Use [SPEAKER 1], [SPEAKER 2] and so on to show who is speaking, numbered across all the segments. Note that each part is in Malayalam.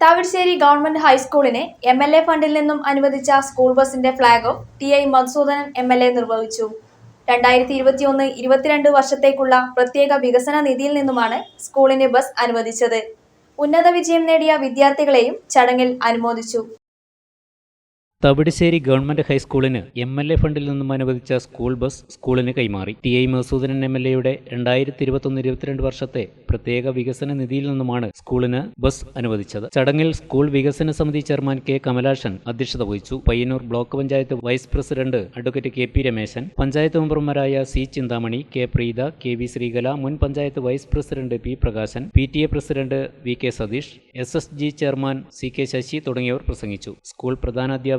[SPEAKER 1] താവിശ്ശേരി ഗവൺമെന്റ് ഹൈസ്കൂളിനെ എം എൽ എ ഫണ്ടിൽ നിന്നും അനുവദിച്ച സ്കൂൾ ബസിന്റെ flag off T I Madhusoodanan M L A നിർവഹിച്ചു. രണ്ടായിരത്തി ഇരുപത്തിയൊന്ന് ഇരുപത്തിരണ്ട് വർഷത്തേക്കുള്ള പ്രത്യേക വികസന നിധിയിൽ നിന്നുമാണ് സ്കൂളിന് ബസ് അനുവദിച്ചത്. ഉന്നത വിജയം നേടിയ വിദ്യാർത്ഥികളെയും ചടങ്ങിൽ അനുമോദിച്ചു.
[SPEAKER 2] തവിടുശ്ശേരി ഗവൺമെന്റ് ഹൈസ്കൂളിന് എം എൽ എ ഫണ്ടിൽ നിന്നും അനുവദിച്ച സ്കൂൾ ബസ് സ്കൂളിന് കൈമാറി. T I Masoodanan M L എയുടെ രണ്ടായിരത്തി ഇരുപത്തൊന്ന് ഇരുപത്തിരണ്ട് വർഷത്തെ പ്രത്യേക വികസന നിധിയിൽ നിന്നുമാണ് സ്കൂളിന് ബസ് അനുവദിച്ചത്. ചടങ്ങിൽ സ്കൂൾ വികസന സമിതി ചെയർമാൻ കെ കമലാഷൻ അധ്യക്ഷത വഹിച്ചു. Payyanur block panchayat vice president advocate K P Rameshan panchayat മെമ്പർമാരായ C Chinthamani K Preetha K V Sreekala മുൻ panchayat vice president P Prakashan P T A president V K Satheesh S S G chairman C K Sasi തുടങ്ങിയവർ പ്രസംഗിച്ചു. സ്കൂൾ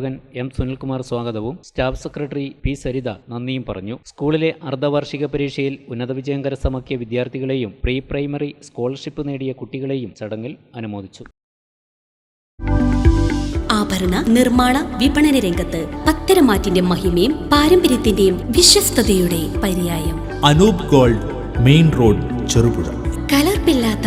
[SPEAKER 2] പ്രധാനാധ്യാപകൻ എം സുനിൽകുമാർ സ്വാഗതവും. സ്റ്റാഫ് സെക്രട്ടറി പി സരിത നന്ദിയും പറഞ്ഞു. സ്കൂളിലെ അർദ്ധവാർഷിക പരീക്ഷയിൽ ഉന്നത വിജയം കരസ്ഥമാക്കിയ വിദ്യാർത്ഥികളെയും പ്രീ പ്രൈമറി സ്കോളർഷിപ്പ് നേടിയ കുട്ടികളെയും ചടങ്ങിൽ അനുമോദിച്ചു.
[SPEAKER 3] ആഭരണ നിർമ്മാണ വിപണന രംഗത്ത് പത്തരമാറ്റിന്റെ മഹിമയും പാരമ്പര്യത്തിന്റെയും വിശ്വസ്തയുടെ പര്യായം.
[SPEAKER 4] Anoop gold main road Cherupuzha.
[SPEAKER 3] കലർപ്പില്ലാത്ത